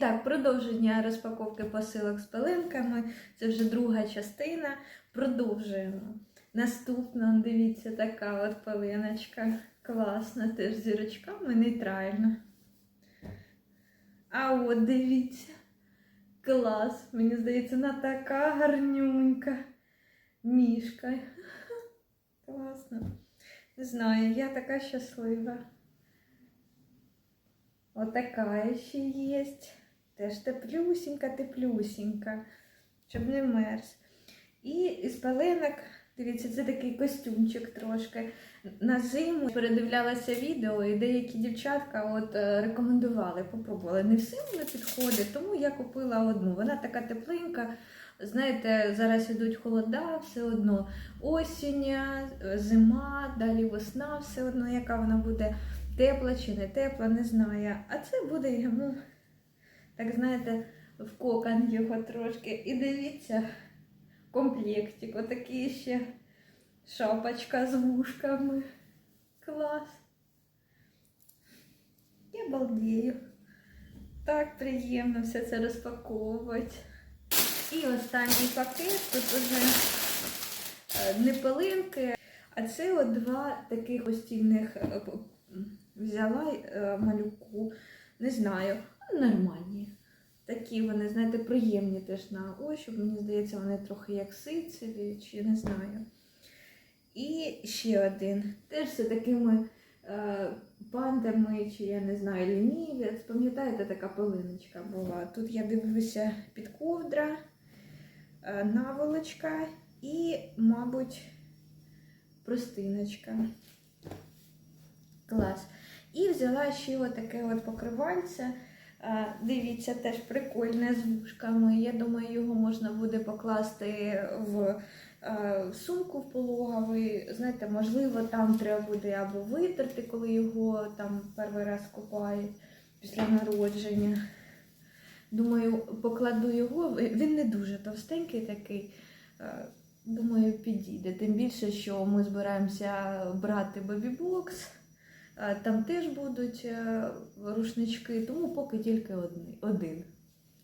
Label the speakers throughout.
Speaker 1: Так, продовження розпаковки посилок з пеленками. Це вже друга частина. Продовжуємо. Наступна, дивіться, така от пеленочка. Класна, теж з зірочками, нейтральна. А от дивіться. Клас. Мені здається, вона така гарнюнька. Мішка. Класно. Не знаю, я така щаслива. Отака ще є. Теж теплюсінька, теплюсінька, щоб не мерз. І із пеленок, дивіться, це такий костюмчик трошки. На зиму передивлялася відео, і деякі дівчатка от е, рекомендували, попробували. Не всім вона підходить, тому я купила одну. Вона така тепленька. Знаєте, зараз ідуть холода, все одно осінь, е, зима, далі весна, все одно, яка вона буде тепла чи не тепла, не знаю. А це буде йому, так знаєте, в кокон його трошки. І дивіться, комплектик, отакий ще шапочка з вушками. Клас. Я балдею. Так приємно все це розпаковувати. І останній пакет тут уже е, не пилинки, а це от два таких постільних е, взяла е, малюку. Не знаю, нормальні. Такі вони, знаєте, приємні теж на ощуп. Мені здається, вони трохи як ситцеві, чи не знаю. І ще один. Теж з такими е, пандами, чи я не знаю, лінівець. Пам'ятаєте, така пилиночка була. Тут я дивлюся під ковдра, е, наволочка і, мабуть, простиночка. Клас. І взяла ще отаке от покривальце. Дивіться, теж прикольне з вушками. Я думаю, його можна буде покласти в сумку в пологовий. Знаєте, можливо, там треба буде або витерти, коли його там перший раз купають після народження. Думаю, покладу його. Він не дуже товстенький такий. Думаю, підійде. Тим більше, що ми збираємося брати бебі-бокс. Е, Там теж будуть е, рушнички, тому поки тільки один.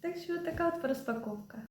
Speaker 1: Так що така от розпаковка.